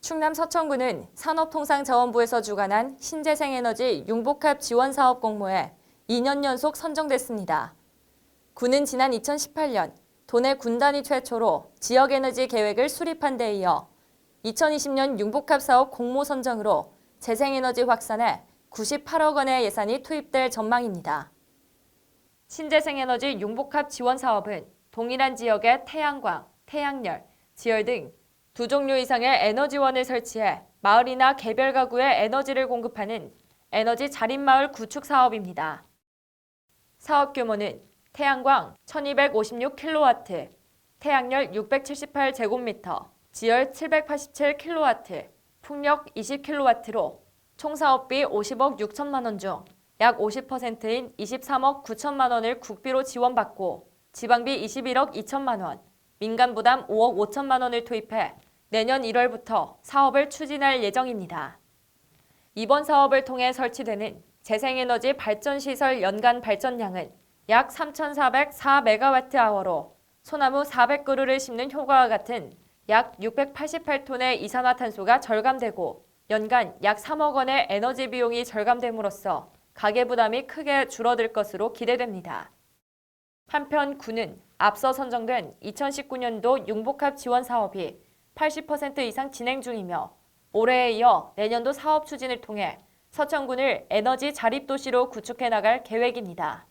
충남 서천군은 산업통상자원부에서 주관한 신재생에너지 융복합 지원 사업 공모에 2년 연속 선정됐습니다. 군은 지난 2018년 도내 군 단위 최초로 지역에너지 계획을 수립한 데 이어 2020년 융복합 사업 공모 선정으로 재생에너지 확산에 98억 원의 예산이 투입될 전망입니다. 신재생에너지 융복합 지원 사업은 동일한 지역의 태양광, 태양열, 지열 등 두 종류 이상의 에너지원을 설치해 마을이나 개별 가구에 에너지를 공급하는 에너지 자립마을 구축 사업입니다. 사업 규모는 태양광 1256kW, 태양열 678제곱미터, 지열 787kW, 풍력 20kW로 총 사업비 50억 6천만 원 중 약 50%인 23억 9천만 원을 국비로 지원받고 지방비 21억 2천만 원, 민간 부담 5억 5천만 원을 투입해 내년 1월부터 사업을 추진할 예정입니다. 이번 사업을 통해 설치되는 재생에너지 발전시설 연간 발전량은 약 3,404메가와트아워로 소나무 400그루를 심는 효과와 같은 약 688톤의 이산화탄소가 절감되고 연간 약 3억 원의 에너지 비용이 절감됨으로써 가계 부담이 크게 줄어들 것으로 기대됩니다. 한편 군은 앞서 선정된 2019년도 융복합 지원 사업이 80% 이상 진행 중이며 올해에 이어 내년도 사업 추진을 통해 서천군을 에너지 자립 도시로 구축해 나갈 계획입니다.